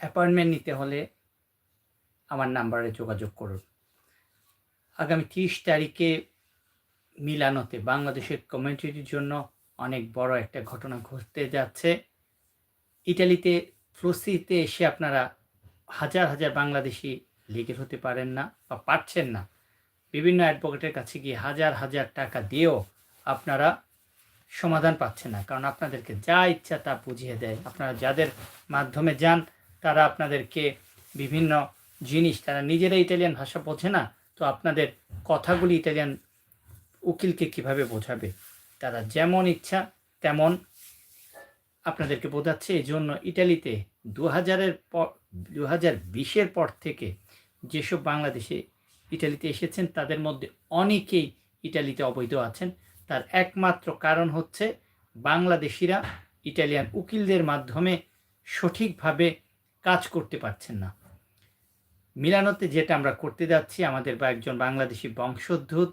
Appointment নিতে হলে আমার নাম্বারে যোগাযোগ করুন। আগামী তিরিশ তারিখে মিলানোতে বাংলাদেশের কমিউনিটির জন্য অনেক বড় একটা ঘটনা ঘটতে যাচ্ছে। ইটালিতে, ফ্লোসিতে এসে আপনারা হাজার হাজার বাংলাদেশি লিগের হতে পারেন না বা পারছেন না। বিভিন্ন অ্যাডভোকেটের কাছে গিয়ে হাজার হাজার টাকা দিয়েও আপনারা সমাধান পাচ্ছেন না। কারণ আপনাদেরকে যা ইচ্ছা তা বুঝিয়ে দেয়। আপনারা যাদের মাধ্যমে যান তারা আপনাদেরকে বিভিন্ন জিনিস, তারা নিজেরা ইটালিয়ান ভাষা বোঝে না, তো আপনাদের কথাগুলি ইটালিয়ান উকিলকে কীভাবে বোঝাবে? তারা যেমন ইচ্ছা তেমন আপনাদেরকে বোঝাচ্ছে। এই জন্য ইটালিতে দু হাজারের পর দু হাজার বিশের পর থেকে যেসব বাংলাদেশে ইটালিতে এসেছেন, তাদের মধ্যে অনেকেই ইটালিতে অবৈধ আছেন। তার একমাত্র কারণ হচ্ছে বাংলাদেশিরা ইটালিয়ান উকিলদের মাধ্যমে সঠিকভাবে কাজ করতে পারছেন না। মিলানোতে যেটা আমরা করতে যাচ্ছি, আমাদের বা একজন বাংলাদেশি বংশোদ্ভূত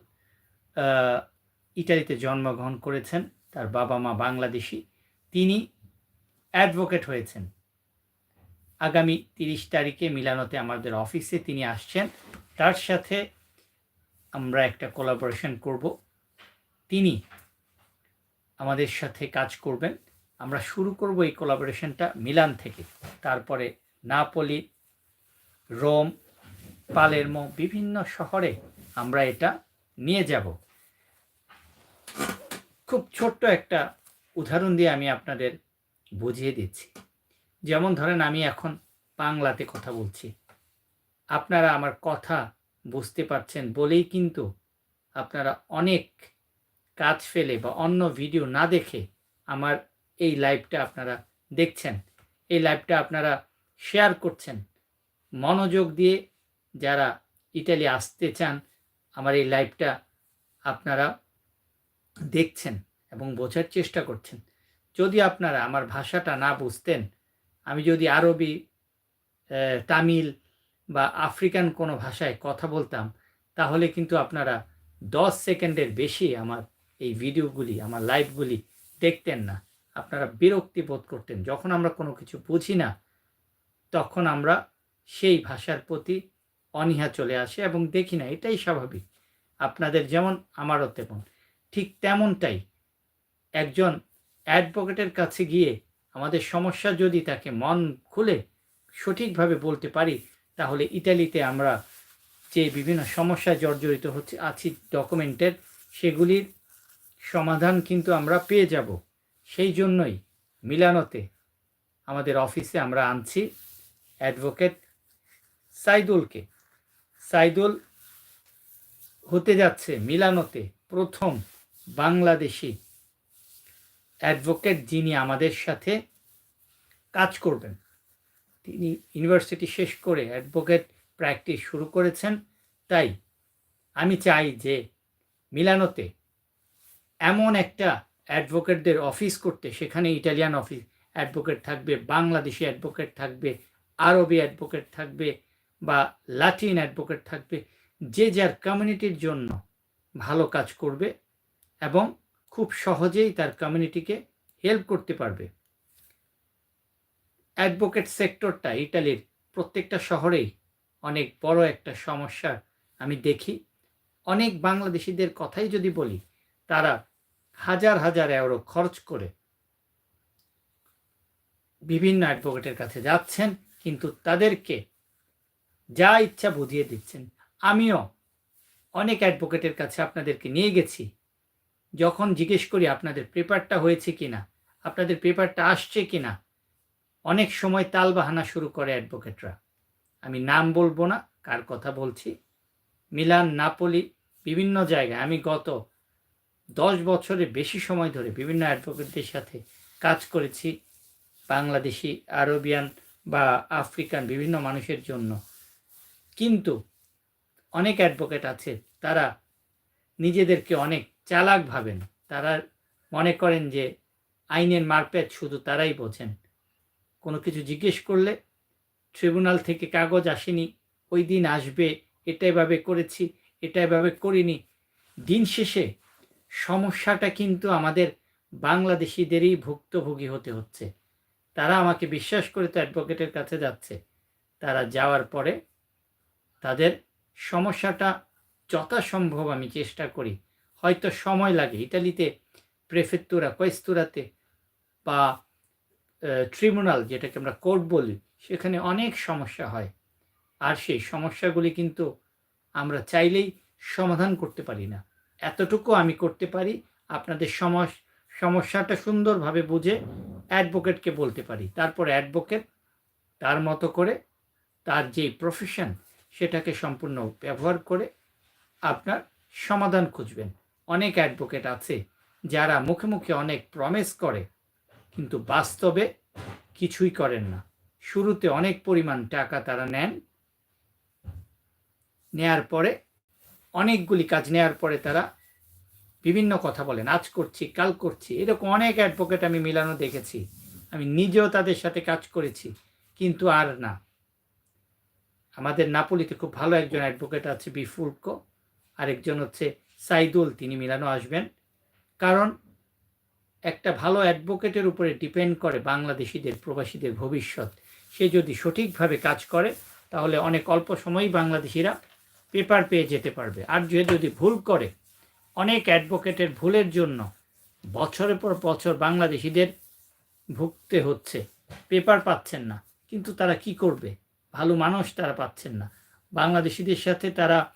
ইটালিতে জন্মগ্রহণ করেছেন, তার বাবা মা বাংলাদেশি, তিনি অ্যাডভোকেট হয়েছেন। আগামী তিরিশ তারিখে মিলানোতে আমাদের অফিসে তিনি আসছেন। তার সাথে আমরা একটা কোলাবোরেশন করব। তিনি আমাদের সাথে কাজ করবেন। আমরা শুরু করব এই কোলাবোরেশনটা মিলান থেকে। তারপরে নাপলি, রোম, পালেরমো বিভিন্ন শহরে আমরা এটা নিয়ে যাব। খুব ছোট্ট একটা উদাহরণ দিয়ে আমি আপনাদের বুঝিয়ে দিচ্ছি। যেমন ধরেন আমি এখন বাংলাতে কথা বলছি। আপনারা আমার কথা বুঝতে পারছেন বলেই কিন্তু আপনারা অনেক কাজ ফেলে বা অন্য ভিডিও না দেখে আমার এই লাইভটা আপনারা দেখছেন। এই লাইভটা আপনারা শেয়ার করছেন। মনোযোগ দিয়ে যারা ইটালি আসতে চান, আমার এই লাইভটা আপনারা দেখছেন এবং বোঝার চেষ্টা করছেন। যদি আপনারা আমার ভাষাটা না বুঝতেন, আমি যদি আরবি তামিল বা আফ্রিকান কোনো ভাষায় কথা বলতাম, তাহলে কিন্তু আপনারা দশ সেকেন্ডের বেশি আমার এই ভিডিওগুলি আমার লাইভগুলি দেখতেন না। আপনারা বিরক্তি বোধ করতেন। যখন আমরা কোনো কিছু বুঝি না, তখন আমরা সেই ভাষার প্রতি অনীহা চলে আসে এবং দেখি না, এটাই স্বাভাবিক। আপনাদের যেমন আমারও তেমন। ঠিক তেমনটাই একজন অ্যাডভোকেটের কাছে গিয়ে আমাদের সমস্যা যদি তাকে মন খুলে সঠিকভাবে বলতে পারি, তাহলে ইতালিতে আমরা যে বিভিন্ন সমস্যায় জর্জরিত হচ্ছে, আছি ডকুমেন্টের, সেগুলির সমাধান কিন্তু আমরা পেয়ে যাব। সেই জন্যই মিলানোতে আমাদের অফিসে আমরা আনছি অ্যাডভোকেট সাইদুলকে। সাইদুল হতে যাচ্ছে মিলানোতে প্রথম বাংলাদেশি অ্যাডভোকেট যিনি আমাদের সাথে কাজ করবেন। তিনি ইউনিভার্সিটি শেষ করে অ্যাডভোকেট প্র্যাকটিস শুরু করেছেন। তাই আমি চাই যে মিলানোতে এমন একটা অ্যাডভোকেটদের অফিস করতে, সেখানে ইটালিয়ান অফিস, অ্যাডভোকেট থাকবে, বাংলাদেশি অ্যাডভোকেট থাকবে, আরবি অ্যাডভোকেট থাকবে বা লাটিন অ্যাডভোকেট থাকবে, যে যার কমিউনিটির জন্য ভালো কাজ করবে এবং খুব সহজেই তার কমিউনিটিকে হেল্প করতে পারবে। অ্যাডভোকেট সেক্টরটা ইটালির প্রত্যেকটা শহরেই অনেক বড় একটা সমস্যা আমি দেখি। অনেক বাংলাদেশিদের কথাই যদি বলি, তারা হাজার হাজার এওরো খরচ করে বিভিন্ন অ্যাডভোকেটের কাছে যাচ্ছেন, কিন্তু তাদেরকে যা ইচ্ছা বুঝিয়ে দিচ্ছেন। আমিও অনেক অ্যাডভোকেটের কাছে আপনাদেরকে নিয়ে গেছি। যখন জিজ্ঞেস করি, আপনাদের পেপারটা হয়েছে কিনা? আপনাদের পেপারটা আসছে কি না অনেক সময় তালবাহানা শুরু করে অ্যাডভোকেটরা আমি নাম বলব না, কার কথা বলছি। মিলান, নাপলি, বিভিন্ন জায়গায়। আমি গত দশ বছরের বেশি সময় ধরে বিভিন্ন অ্যাডভোকেটদের সাথে কাজ করেছি, বাংলাদেশি, আরবিয়ান বা আফ্রিকান বিভিন্ন মানুষের জন্য। কিন্তু অনেক অ্যাডভোকেট আছে, তারা নিজেদেরকে অনেক চালাক ভাবেন। তারা মনে করেন যে আইনের মারপ্যাচ শুধু তারাই বোঝেন। কোনো কিছু জিজ্ঞেস করলে ট্রিব্যুনাল থেকে কাগজ আসেনি, ওই দিন আসবে, এটা এভাবে করেছি, এটা এভাবে করিনি। দিন শেষে সমস্যাটা কিন্তু আমাদের বাংলাদেশিদেরই ভুক্তভোগী হতে হচ্ছে। তারা আমাকে বিশ্বাস করে তো অ্যাডভোকেটের কাছে যাচ্ছে। তারা যাওয়ার পরে তাদের সমস্যাটা যথাসম্ভব আমি চেষ্টা করি। হয়তো সময় লাগে। ইটালিতে প্রেফেত্তুরা, কোয়েস্তুরাতে বা ট্রিব্যুনাল যেটাকে আমরা কোর্ট বলি, সেখানে অনেক সমস্যা হয়। আর সেই সমস্যাগুলি কিন্তু আমরা চাইলেই সমাধান করতে পারি না। এতটুকু আমি করতে পারি, আপনাদের সমস, সমস্যাটা সুন্দরভাবে বুঝে অ্যাডভোকেটকে বলতে পারি। তারপর অ্যাডভোকেট তার মতো করে তার যে প্রফেশন সেটাকে সম্পূর্ণ ব্যবহার করে আপনার সমাধান খুঁজবেন। অনেক অ্যাডভোকেট আছে যারা মুখে মুখে অনেক প্রমিস করে, কিন্তু বাস্তবে কিছুই করেন না। শুরুতে অনেক পরিমাণ টাকা তারা নেন, নেয়ার পরে অনেকগুলি কাজ নেওয়ার পরে তারা বিভিন্ন কথা বলেন, আজ করছি, কাল করছি। এরকম অনেক অ্যাডভোকেট আমি মিলানো দেখেছি। আমি নিজেও তাদের সাথে কাজ করেছি, কিন্তু আর না। আমাদের নাপোলিতে খুব ভালো একজন অ্যাডভোকেট আছে বিফুলকো, আরেকজন হচ্ছে সাইদুল, তিনি মিলানো আসবেন। কারণ একটা ভালো অ্যাডভোকেটের উপরে ডিপেন্ড করে বাংলাদেশিদের, প্রবাসীদের ভবিষ্যৎ। সে যদি সঠিকভাবে কাজ করে, তাহলে অনেক অল্প সময়ই বাংলাদেশিরা পেপার পেয়ে যেতে পারবে। আর যে যদি ভুল করে, অনেক অ্যাডভোকেটের ভুলের জন্য বছরের পর বছর বাংলাদেশিদের ভুগতে হচ্ছে। পেপার পাচ্ছেন না। কিন্তু তারা কি করবে? ভালো মানুষ তারা পাচ্ছেন না। বাংলাদেশিদের সাথে তারা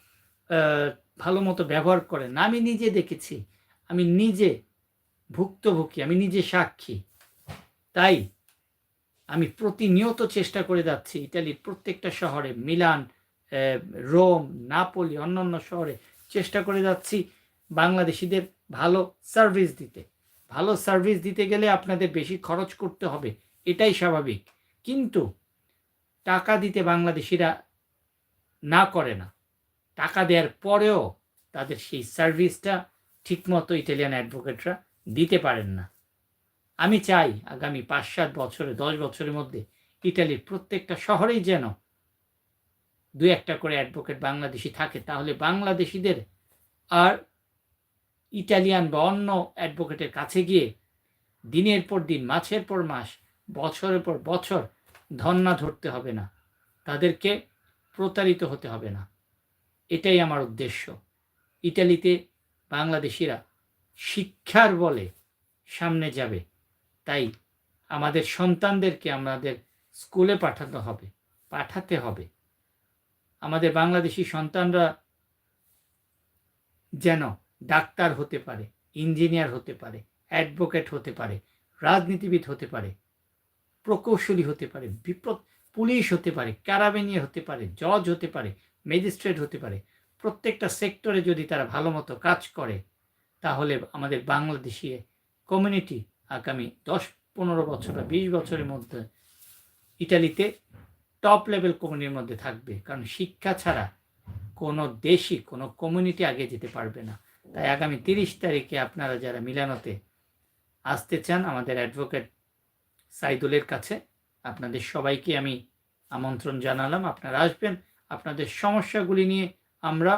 ভালো মতো ব্যবহার করে না। আমি নিজে দেখেছি। আমি নিজে ভুক্তভোগী, আমি নিজে সাক্ষী। তাই আমি প্রতিনিয়ত চেষ্টা করে যাচ্ছি। ইতালির প্রত্যেকটা শহরে, মিলান রোম, নাপোলি, অন্যান্য শহরে চেষ্টা করে যাচ্ছি বাংলাদেশিদের ভালো সার্ভিস দিতে। ভালো সার্ভিস দিতে গেলে আপনাদের বেশি খরচ করতে হবে, এটাই স্বাভাবিক। কিন্তু টাকা দিতে বাংলাদেশিরা না করে না। টাকা দেওয়ার পরেও তাদের সেই সার্ভিসটা ঠিকমতো ইটালিয়ান অ্যাডভোকেটরা দিতে পারেন না। আমি চাই আগামী পাঁচ সাত বছরে, দশ বছরের মধ্যে ইটালির প্রত্যেকটা শহরেই যেন দু একটা করে অ্যাডভোকেট বাংলাদেশি থাকে, তাহলে বাংলাদেশিদের আর ইটালিয়ান বা অন্য অ্যাডভোকেটের কাছে গিয়ে দিনের পর দিন, মাসের পর মাস, বছরের পর বছর ধন্না ধরতে হবে না। তাদেরকে প্রতারিত হতে হবে না। এটাই আমার উদ্দেশ্য। ইটালিতে বাংলাদেশিরা শিক্ষার বলে সামনে যাবে। তাই আমাদের সন্তানদেরকে আমাদের স্কুলে পাঠাতে হবে পাঠাতে হবে। আমাদের বাংলাদেশি সন্তানরা যেন ডাক্তার হতে পারে, ইঞ্জিনিয়ার হতে পারে, অ্যাডভোকেট হতে পারে, রাজনীতিবিদ হতে পারে, প্রকৌশলী হতে পারে বিপদ পুলিশ হতে পারে ক্যারাবেনিয়ার হতে পারে, জজ হতে পারে, ম্যাজিস্ট্রেট হতে পারে, প্রত্যেকটা সেক্টরে যদি তারা ভালো মতো কাজ করে, তাহলে আমাদের বাংলাদেশি কমিউনিটি আগামী দশ, পনেরো বছর বা বিশ বছরের মধ্যে ইটালিতে টপ লেভেল কমিউনিটির মধ্যে থাকবে। কারণ শিক্ষা ছাড়া কোনো দেশই, কোনো কমিউনিটি আগে যেতে পারবে না। তাই আগামী তিরিশ তারিখে আপনারা যারা মিলানোতে আসতে চান, আমাদের অ্যাডভোকেট সাইদুলের কাছে আপনাদের সবাইকে আমি আমন্ত্রণ জানালাম। আপনারা আসবেন। আপনাদের সমস্যাগুলি নিয়ে আমরা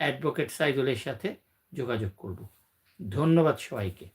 অ্যাডভোকেট সাইদুলের সাথে যোগাযোগ করব। ধন্যবাদ সবাইকে।